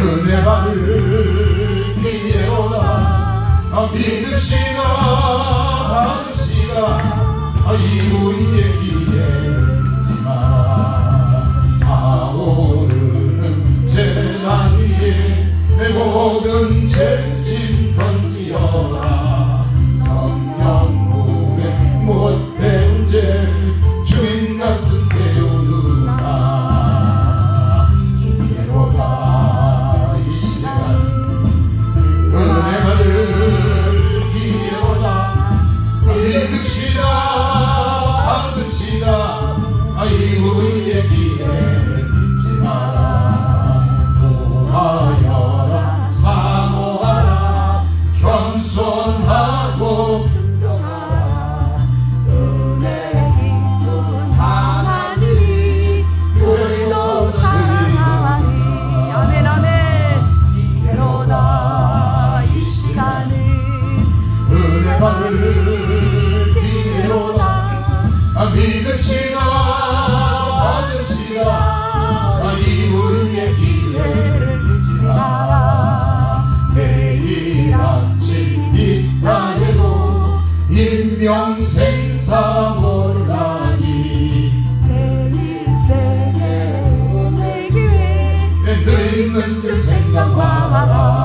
은혜 받을 기회로다. 아, 믿읍시다 받읍시다 아, 이 우리의 기회지만 아오르는 재단 위에 내 모든 죄 받읍시다 아, 이 우리의 기회 시다 받읍시다 아, 이 우리의 기회를 잊지 마라. 내일 아침 있다 해도 인명생사 몰라니. 내일 생에 은혜 기회 늘 있는 줄 생각하라